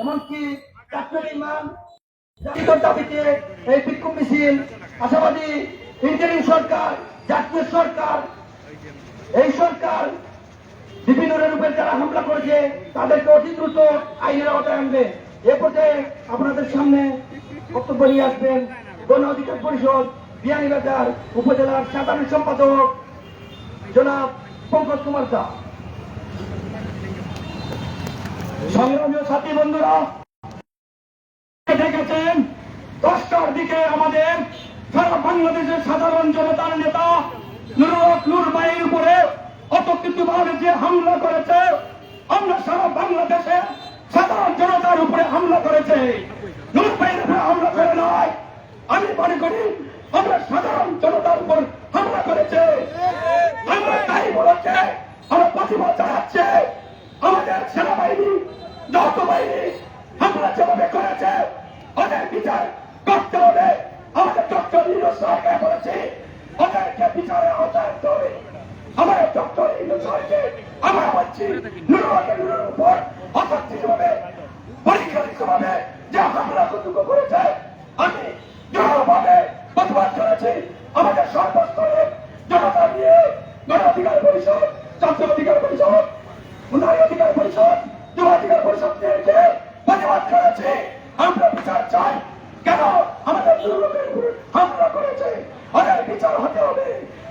এমনকি জাতীয় দাবিতে এই বিক্ষোভ মিছিল আশাবাদী ইন্টারিম সরকার, জাতীয় সরকার, এই সরকার বিভিন্ন রূপে যারা হামলা করেছে, তাদেরকে অতি দ্রুত আইনের আওতায় আনবে। এ পর্যায়ে আপনাদের সামনে বক্তব্য নিয়ে আসবেন গণ অধিকার পরিষদ, বিয়ানীবাজার উপজেলার সাধারণ সম্পাদক জনাব পঙ্কজ কুমার দা। সংগ্রামীয় সাথী বন্ধুরা দেখেছেন? দশটার দিকে আমাদের সারা বাংলাদেশের সাধারণ জনতার নেতা নুরুল নুর ভাইয়ের উপরে অতর্কিতভাবে যে হামলা করেছে, আমরা সারা বাংলাদেশে সাধারণ জনতার উপরে হামলা করেছে। নূর ভাইয়ের উপরে হামলা করে নয় আমি মনে করি, আমরা সাধারণ জনতার উপর হামলা করেছে। আমরা তাই বলেছে, আমরা প্রতিবাদ জানাচ্ছে। আমাদের সেনাবাহিনী যৌথ বাহিনী হামলা যেভাবে করেছে, ওদের বিচার করতে হবে। আমাদের ডক্টর নিরজ সরকার বলেছে, ওদেরকে বিচারে আওতায় আনতে হবে। আমাদের ডক্টর সরকারকে আমরা বলছি নুরুকে নুরুর উপর অতর্কিতভাবে পরীক্ষামূলকভাবে যে হামলা কর্তৃত্ব করেছে, আমি দৃঢ়ভাবে প্রতিবাদ করেছি আমাদের সর্বস্তরে জনতা নিয়ে গণ অধিকার পরিষদ, জাতীয় অধিকার পরিষদ নারী অধিকার পরিষদ যুব অধিকার পরিষদ প্রতিবাদ করেছে আমরা বিচার চাই কেন আমাদের দুর্লোকের উপর হামলা করেছে ওদের বিচার হতে হবে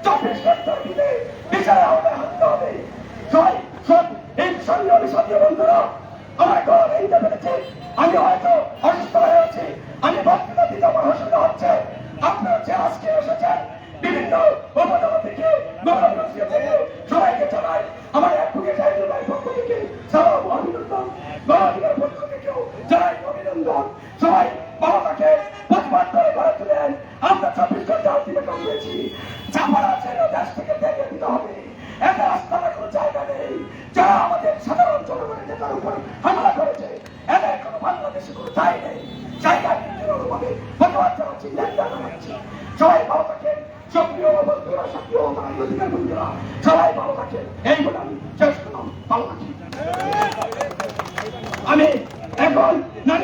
চব্বিশ ঘণ্টার ভিতরে বিচারের আওতায় আনতে হবে সবাই সব এই সংগ্রামী সাথী বন্ধুরা আমার গরম এইটা পেরেছে আমি হয়তো অসুস্থ হয়ে আছি আমি বক্তৃতা দিতে আমার অসুবিধা হচ্ছে আপনারা যে আজকে এসেছেন বিভিন্ন উপজেলা থেকে গণতন্ত্র থেকে সবাইকে জানাই আমার এক বুকে সাহিত্য ভাই পক্ষ থেকে সালাম অভিনন্দন গণাধিকার পক্ষ থেকেও জানাই অভিনন্দন সবাই ভালো থাকে প্রতিবাদ করে গড়ে তুলেন আমরা চব্বিশ ঘণ্টা আলটিমেটাম দিয়েছি চাপার আছে দেশ থেকে দেখে দিতে হবে একা আস্থানের কোনো জায়গা নেই যারা আমাদের সাধারণ জনগণের নেতার উপর হামলা করেছে এদের কোনো বাংলাদেশে কোনো ঠাই নেই জায়গা ভাবে প্রতিবাদ জানাচ্ছি লেনদেন জানাচ্ছি সবাই ভালো থাকেন সক্রিয় বন্ধুরা সক্রিয় নারী অধিকার বন্ধুরা সবাই ভালো থাকেন এই বলে আমি শেষ করলাম ভালো থাকি আমি এখন নারী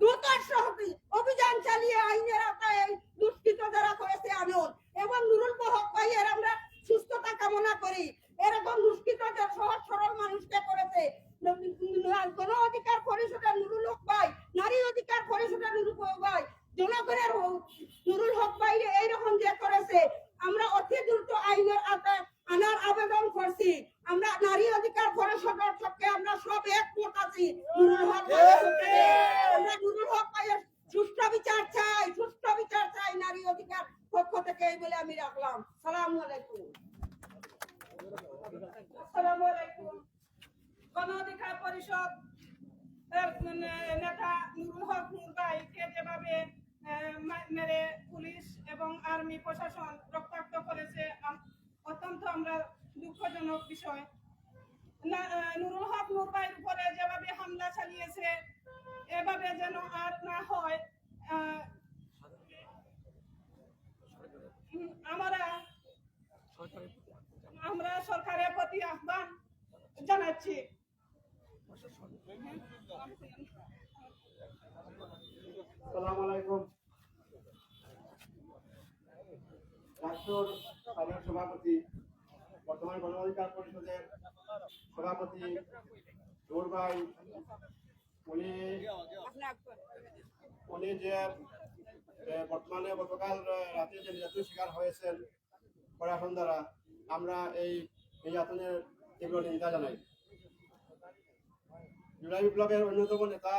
দ্রুত অভিযান চালিয়ে আইনের আওতায় এই দুষ্কৃত যারা করেছে আনন এবং নুরুল হক ভাইয়ের আমরা সুস্থতা কামনা করি এরকম দুষ্কৃত যে সহজ সরল মানুষকে করেছে গণ অধিকার পরিষদের নুরুল হক ভাই নারী অধিকার পরিষদের নুরুল হক ভাই জনগণের হ- নুরুল হক ভাই এইরকম যে করেছে আমরা অতি দ্রুত আইনের আওতায় আনার আবেদন করছি আমরা নারী অধিকার পরিষদের পক্ষে আমরা সব একমত আছি নুরুল হক ভাইয়ের পক্ষে। আমরা নুরুল হক ভাইয়ের সুষ্ঠু বিচার চাই সুষ্ঠু বিচার চাই নারী অধিকার পক্ষ থেকে এই বলে আমি রাখলাম। সালাম আলাইকুম। আসসালামু আলাইকুম। গণ অধিকার পরিষদ নেতা নুরুল হক নুর ভাইকে যেভাবে মেরে পুলিশ এবং আর্মি প্রশাসন রক্তাক্ত করেছে অত্যন্ত আমরা দুঃখজনক বিষয়। নুরুল হক নুর ভাইয়ের উপরে যেভাবে হামলা চালিয়েছে, এভাবে যেন আর না হয় আমরা সরকারের প্রতি আহ্বান জানাচ্ছি। সভাপতি, বর্তমান গণ পরিষদের সভাপতি ভাই উনি উনি যে বর্তমানে গতকাল রাতে যে নির্যাতন শিকার হয়েছেন প্রশাসন দ্বারা আমরা এই নির্যাতনের তীব্র নিন্দা জানাই। জুলাই বিপ্লবের অন্যতম নেতা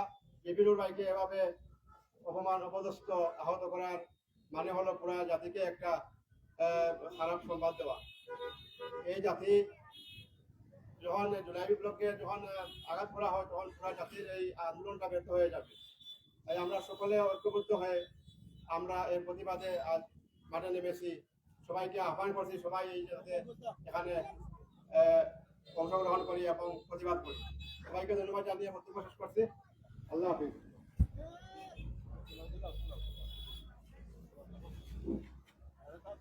বিপিনুর ভাইকে এভাবে অপমান, অপদস্থ আহত করার মানে হলো পুরা জাতিকে একটা খারাপ সংবাদ দেওয়া। এই জাতি যখন জুলাই বিপ্লবকে যখন আঘাত করা হয়, তখন পুরা জাতির এই আন্দোলনটা ব্যর্থ হয়ে যাবে। তাই আমরা সকলে ঐক্যবদ্ধ হয়ে আমরা এর প্রতিবাদে আজ মাঠে নেমেছি। সবাইকে আহ্বান করছি, সবাই এখানে অংশগ্রহণ করি এবং প্রতিবাদ করি। সবাইকে ধন্যবাদ জানিয়ে বক্তব্য শেষ করছি। আল্লাহ হাফিজ।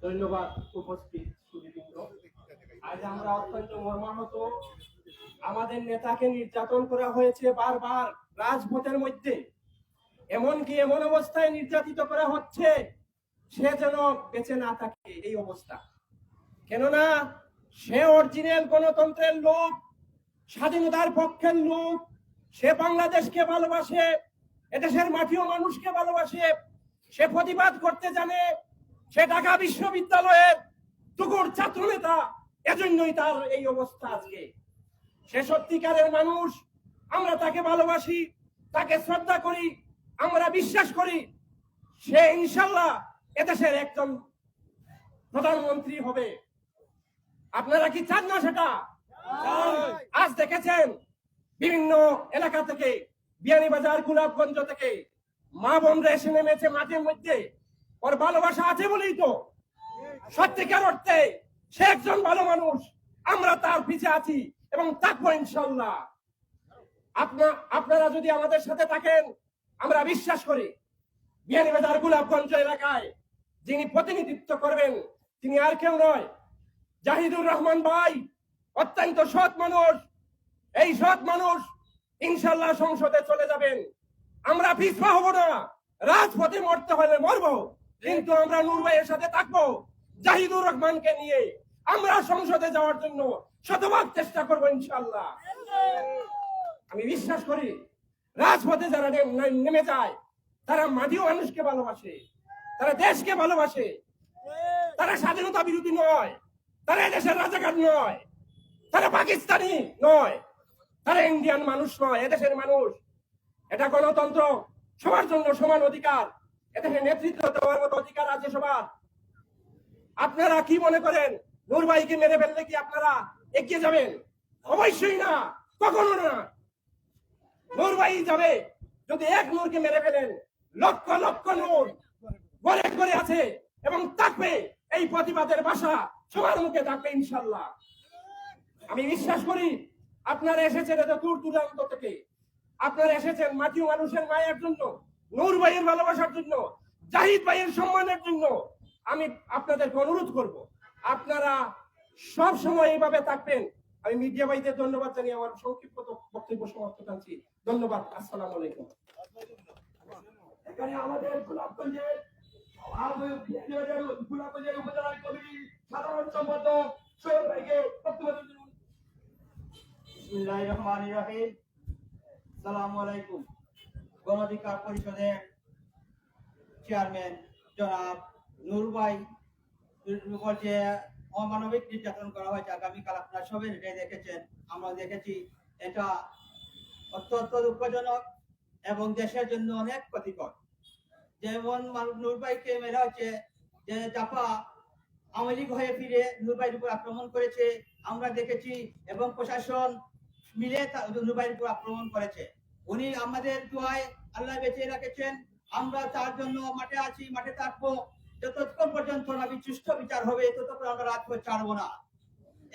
ধন্যবাদ উপস্থিত আজ আমরা অত্যন্ত মর্মাহত। আমাদের নেতাকে নির্যাতন করা হয়েছে বারবার রাজপথের মধ্যে। এমনকি এমন অবস্থায় নির্যাতিত করা হচ্ছে সে যেন বেঁচে না থাকে এই অবস্থা। কেননা সে অরিজিনাল গণতন্ত্রের লোক, স্বাধীনতার পক্ষের লোক, সে বাংলাদেশকে ভালোবাসে এদেশের মাটি ও মানুষকে ভালোবাসে, সে প্রতিবাদ করতে জানে, সে ঢাকা বিশ্ববিদ্যালয়ের টুকুর ছাত্র নেতা এজন্যই তার এই অবস্থা আজকে। সে সত্যিকারের মানুষ, আমরা তাকে ভালোবাসি, তাকে শ্রদ্ধা করি, আমরা বিশ্বাস করি, সে ইনশাল্লাহ এদেশের একজন প্রধানমন্ত্রী হবে। আপনারা কি চান না সেটা? আজ দেখেছেন বিভিন্ন এলাকা থেকে, বিয়ানীবাজার, গোলাপগঞ্জ থেকে মা বোনরা এসে নেমেছে মাঠের মধ্যে। ওর ভালোবাসা আছে বলেই তো। সত্যিকার অর্থে সে একজন ভালো মানুষ। আমরা তার পিছে আছি এবং থাকব ইনশাল্লাহ আপনা, আপনারা যদি আমাদের সাথে থাকেন, আমরা বিশ্বাস করি বিয়ানীবাজার, গোলাপগঞ্জ এলাকায় যিনি প্রতিনিধিত্ব করবেন, তিনি আর কেউ নয়। জাহিদুর রহমান ভাই, অত্যন্ত সৎ মানুষ। এই সৎ মানুষ ইনশাল্লাহ সংসদে চলে যাবেন। আমরা পিছপা হব না, রাজপথে মরতে হলে মরবো, কিন্তু আমরা নূর ভাইয়ের সাথে থাকব, জাহিদুর রহমানকে নিয়ে। আমরা সংসদে যাওয়ার জন্য শতভাগ চেষ্টা করব ইনশাল্লাহ আমি বিশ্বাস করি, রাজপথে যারা নেমে যায়, তারা মাটি ও মানুষকে ভালোবাসে। তারা দেশকে ভালোবাসে। তারা স্বাধীনতা বিরোধী নয়। তারা এদেশের রাজাকার নয়। তারা পাকিস্তানি নয়। তারা ইন্ডিয়ান মানুষ নয়, এদেশের মানুষ। এটা গণতন্ত্র, সবার জন্য সমান অধিকার। এদেশে নেতৃত্ব দেওয়ার মতো অধিকার আছে সবার। আপনারা কি মনে করেন, নূর ভাইকে মেরে ফেললে কি আপনারা এগিয়ে যাবেন? অবশ্যই না, কখনো না। নূর ভাই যাবে, যদি এক নূরকে মেরে ফেলেন, লক্ষ লক্ষ নূর ঘরে ঘরে আছে এবং থাকবে। এই প্রতিবাদের ভাষা সবার মুখে থাকবে ইনশাল্লাহ আমি বিশ্বাস করি, আপনারা এসেছেন এত দূর দূরান্ত থেকে। আপনারা এসেছেন মাটি মানুষের মায়ের জন্য, নূর ভাইয়ের ভালোবাসার জন্য, জাহিদ ভাইয়ের সম্মানের জন্য। আমি আপনাদেরকে অনুরোধ করব, আপনারা সব সময় এইভাবে থাকবেন। আমি মিডিয়া ভাইদের ধন্যবাদ জানিয়ে আমার সংক্ষিপ্ত বক্তব্য সমাপ্ত করছি। ধন্যবাদ, আসসালামু আলাইকুম। এখানে আমাদের গোলাপগঞ্জের আর ওই বিহারীবাজার গোলাপগঞ্জের উপজেলা কমিটি সাধারণ সম্পাদক সোহেল ভাইকে বক্তব্য দেওয়ার জন্য। বিসমিল্লাহির রহমানির রহিম। সালামু আলাইকুম। গণ পরিষদের চেয়ারম্যান জনাব নুরবাই উপর যে অমানবিক নির্যাতন করা হয়েছে আগামীকাল আপনারা সবাই এটাই দেখেছেন, আমরা দেখেছি। এটা অত্যন্ত দুঃখজনক এবং দেশের জন্য অনেক ক্ষতিকর। যেমন নুরবাইকে মেরা হচ্ছে, যে চাপা আওয়ামী লীগ হয়ে ফিরে নুরবাইয়ের উপর আক্রমণ করেছে, আমরা দেখেছি এবং প্রশাসন মিলে নুরবাইয়ের উপর আক্রমণ করেছে। উনি আমাদের দোয়ায় আল্লাহ বেঁচে রেখেছেন, আমরা তার জন্য মাঠে আছি, মাঠে থাকব। যতক্ষণ পর্যন্ত না সুষ্ঠ বিচার হবে, ততক্ষণ আমরা রাজপথ ছাড়বো না।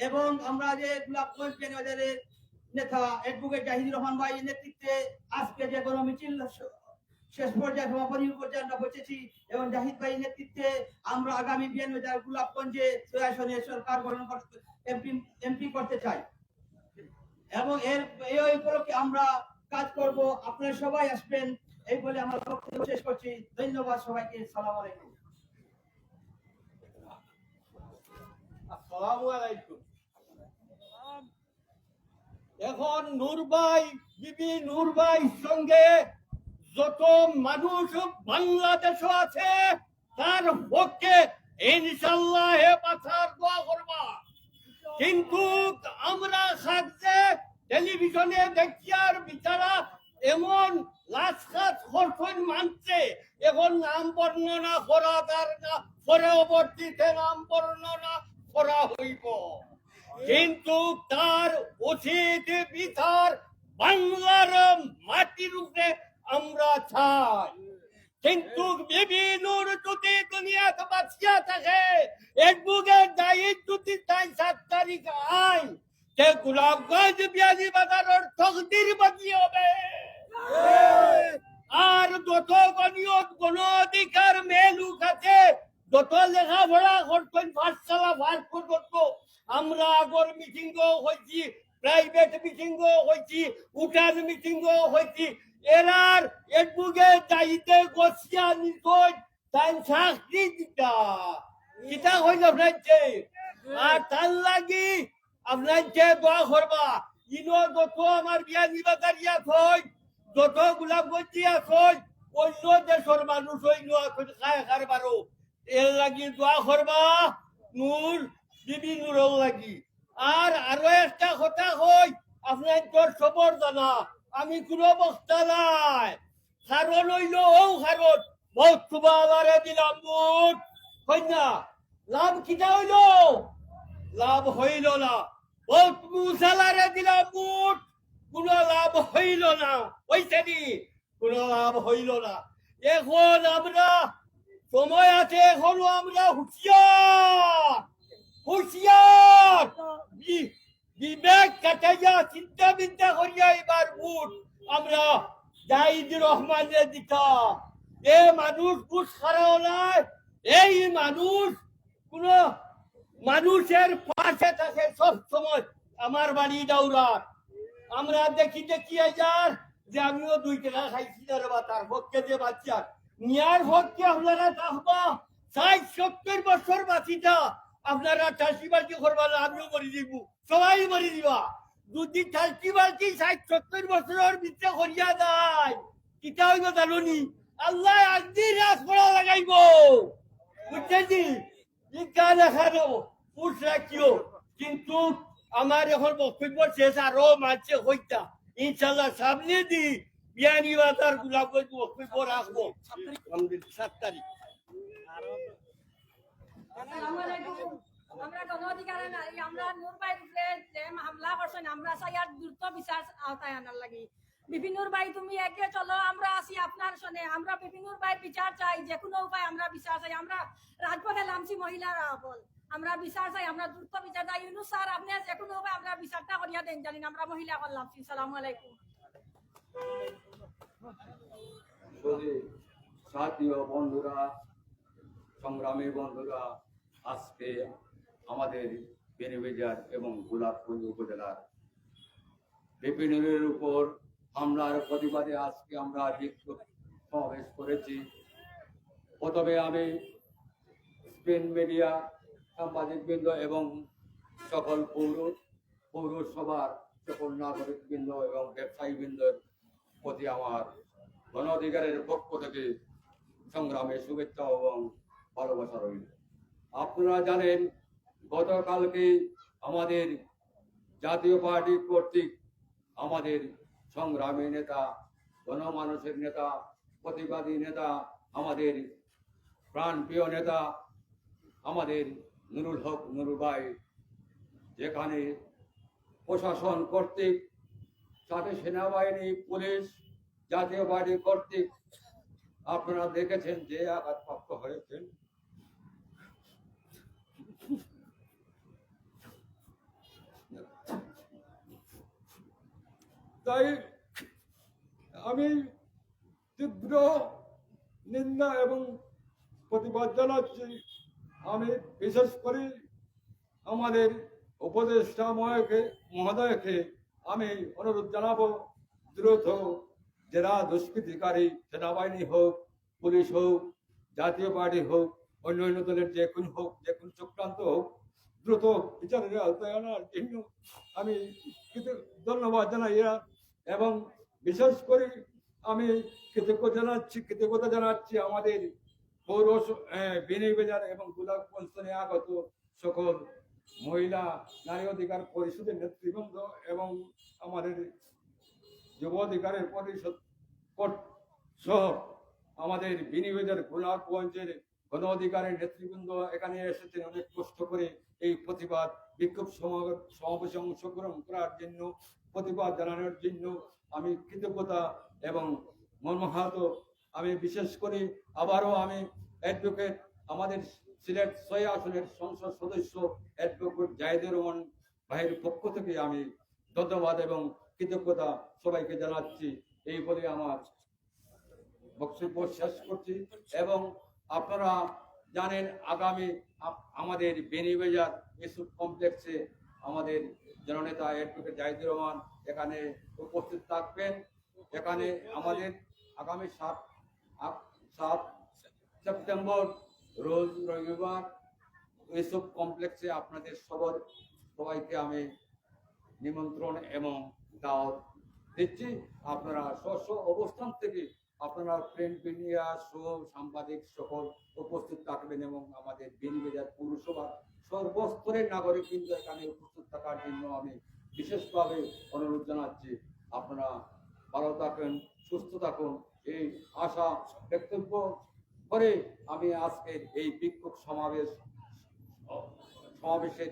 এবং আমরা যে গোলাপগঞ্জ নেতা অ্যাডভোকেট জাহিদুর রহমান ভাই নেতৃত্বে আজকে যে গণ মিছিল শেষ পর্যায়ে সমাপনী পর্যায়ে আমরা বসেছি এবং জাহিদ ভাই নেতৃত্বে আমরা আগামী বিয়ানবাজার গোলাপগঞ্জে আসনে সরকার গঠন করতে এমপি এমপি করতে চাই। এবং এর এই উপলক্ষে আমরা কাজ করব। আপনারা সবাই আসবেন। এই বলে আমার বক্তব্য শেষ করছি। ধন্যবাদ সবাইকে। সালাম আলাইকুম। এখন নূরবাই বিবি নূরবাই সঙ্গে যত মানুষ বাংলাদেশ আছে, তার পক্ষে ইনশাল্লাহ পাথার দোয়া করবা। কিন্তু আমরা সাথে টেলিভিশনে দেখছি আর বিচারা এমন মানছে, এখন নাম বর্ণনা করা তার না, পরবর্তীতে নাম বর্ণনা করা হইব। কিন্তু তার উচিত বিচার বাংলার মাটির উপরে আমরা চাই। কিন্তু বিভিন্নর যদি দুনিয়াতে বাঁচিয়া থাকে একবুকের দায়িত্ব যদি তাই সাত তারিখ আইন তে গোলাপগঞ্জ বিয়ানি বাজারের তকদির বাকি হবে। আর যত গণিয়ত গণ অধিকার মেলুক আছে, যত লেখাপড়া করতেন পাঠশালা ভার পর্যন্ত আমরা আগর মিটিং হয়েছি প্রাইভেট মিটিং হয়েছি, উঠার মিটিং হয়েছি এরার একবুকে দায়িত্বে গছিয়া নিতই তাই চাকরি দিতা কিতা হইল আপনাকে আর তার লাগি আপনাকে দোয়া করবা, ইনো যত আমার বিয়া নিবা দাঁড়িয়া যত গোলাপ গঞ্জি আছই অন্য দেশের মানুষ অন্য এখন খায় খারবারও এর লাগি দোয়া করবা, নূর, বিবি নূরও লাগি। আর আরও একটা কথা কই আপনার তোর খবর জানা। আমি কোনো বক্তা নাই। কারণ হইল ও কারণ বহুত তোমারে দিলাম মুঠ কন্যা লাভ কিটা হইল? লাভ হইল না। বহুত মুসালারে দিলাম মুঠ কোনো লাভ হইল না। হইছে নি? কোনো লাভ হইল না। এখন আমরা সময় আছে এখনও আমরা হুঁশিয়ার। হুঁশিয়ার! বিবেক কাটাইয়া চিন্তা বিন্তা করিয়া এবার উঠ আমরা জাহিদ রহমানের দিকা। এ মানুষ খারাও নাই। এই মানুষ কোন মানুষের পাশে থাকে সব সময় আমার বাড়ি দাউরার আমরা দেখি দেখি যার যে আমিও দুই টাকা খাইছি না বা, তার পক্ষে যে বাচ্চা নিয়ার পক্ষে আপনারা থাকবা ষাট সত্তর বছর বাঁচিটা আপনারা চাষি বাড়ি করবা আমিও মরি দিব সবাই মরি দিবা। যদি চাষি বাড়ি ষাট সত্তর বছরের ভিতরে করিয়া দেয় কিতা হইব জানুনি? আল্লাহ একদিন রাস পড়া লাগাইব বুঝছেন ইকা দেখানো পুষ রাখিও কিন্তু আমার এখন বক্তব্য শেষ আরও মাঝে হইতা ইনশাল্লাহ সামনে দি বিয়ানি বাজার গোলাপ বক্তব্য রাখব সাত তারিখ। আমরা গণ অধিকারের নারী আমরা নূর ভাইয়ের উপরে হামলা করছেন আমরা চাই আর দ্রুত বিচার আওতায় আনার লাগি। বিভিন্নর ভাই তুমি এগিয়ে চলো, আমরা আছি আপনার সনে, আমরা বিভিন্নর ভাই বিচার চাই যে কোনো উপায় আমরা বিচার চাই, আমরা রাজপথে নামছি মহিলারা বল আমরা বিচার চাই, আমরা দ্রুত বিচার চাই ইউনুস স্যার আপনি যে কোনো উপায় আমরা বিচারটা করিয়া দেন, জানি আমরা মহিলা করলাম সালামু আলাইকুম। যদি সাথী বন্ধুরা, সংগ্রামী বন্ধুরা, আজকে আমাদের বেনিবাজার এবং গোলাপগঞ্জ উপজেলার বিপিনের উপর হামলার প্রতিবাদে আজকে আমরা বিক্ষোভ সমাবেশ করেছি। প্রথমে আমি স্পেন মিডিয়া সাংবাদিকবৃন্দ এবং সকল পৌর, পৌরসভার সকল নাগরিকবৃন্দ এবং ব্যবসায়ীবৃন্দের প্রতি আমার গণ অধিকারের পক্ষ থেকে সংগ্রামে শুভেচ্ছা এবং ভালোবাসা রইল। আপনারা জানেন গতকালকে আমাদের জাতীয় পার্টি কর্তৃক আমাদের সংগ্রামী নেতা, গণমানুষের নেতা, প্রতিবাদী নেতা, আমাদের প্রাণপ্রিয় নেতা, আমাদের নুরুল হক নুরুল ভাই, যেখানে প্রশাসন কর্তৃক, সাথে সেনাবাহিনী, পুলিশ, জাতীয় পার্টি কর্তৃক আপনারা দেখেছেন যে আঘাতপ্রাপ্ত হয়েছেন। তাই আমি তীব্র নিন্দা এবং প্রতিবাদ জানাচ্ছি। আমি বিশেষ করে আমাদের উপদেষ্টা মহকে মহোদয়কে আমি অনুরোধ জানাব, দ্রুত যারা দুষ্কৃতিকারী সেনাবাহিনী হোক, পুলিশ হোক, জাতীয় পার্টি হোক অন্য অন্য দলের যে কোন হোক, যে কোন চক্রান্ত হোক, দ্রুত বিচারের আওতায় আনার জন্য আমি ধন্যবাদ জানাই। এবং বিশেষ করে আমি কৃতজ্ঞ জানাচ্ছি, কৃতজ্ঞতা জানাচ্ছি আমাদের পৌর বেনিবাজার এবং গোলাপ পঞ্চনে আগত সকল মহিলা নারী অধিকার পরিষদের নেতৃবৃন্দ এবং আমাদের যুব অধিকারের পরিষদ সহ আমাদের বিনিয়োগের গোলাপগঞ্জের গণ অধিকারের নেতৃবৃন্দ এখানে এসেছেন অনেক কষ্ট করে। এই প্রতিবাদ বিক্ষোভ সমা- সমাবেশে অংশগ্রহণ করার জন্য প্রতিবাদ জানানোর জন্য আমি কৃতজ্ঞতা এবং মর্মাহত। আমি বিশেষ করে আবারও আমি অ্যাডভোকেট আমাদের সিলেট ছয় আসনের সংসদ সদস্য অ্যাডভোকেট জাহিদুর রহমান ভাইয়ের পক্ষ থেকে আমি ধন্যবাদ এবং কৃতজ্ঞতা সবাইকে জানাচ্ছি। এই বলে আমার বক্তব্য শেষ করছি এবং আপনারা জানেন আগামী আমাদের বেনিবাজার ইস্যুট কমপ্লেক্সে আমাদের জননেতা অ্যাডভোকেট জাহিদুর রহমান এখানে উপস্থিত থাকবেন। এখানে আমাদের আগামী সাত সাত সেপ্টেম্বর রোজ রবিবার এইসব কমপ্লেক্সে আপনাদের সবার সবাইকে আমি নিমন্ত্রণ এবং দাওয়াত দিচ্ছি। আপনারা স্ব অবস্থান থেকে আপনারা প্রিন্ট মিডিয়া শো সাংবাদিক সকল উপস্থিত থাকবেন এবং আমাদের বিনবাজার পৌরসভার সর্বস্তরের নাগরিক কিন্তু এখানে উপস্থিত থাকার জন্য আমি বিশেষভাবে অনুরোধ জানাচ্ছি। আপনারা ভালো থাকুন, সুস্থ থাকুন। এই আশা বক্তব্য করে আমি আজকের এই বিক্ষোভ সমাবেশ, সমাবেশের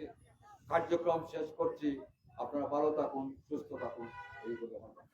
কার্যক্রম শেষ করছি। আপনারা ভালো থাকুন, সুস্থ থাকুন। এই বলে আমার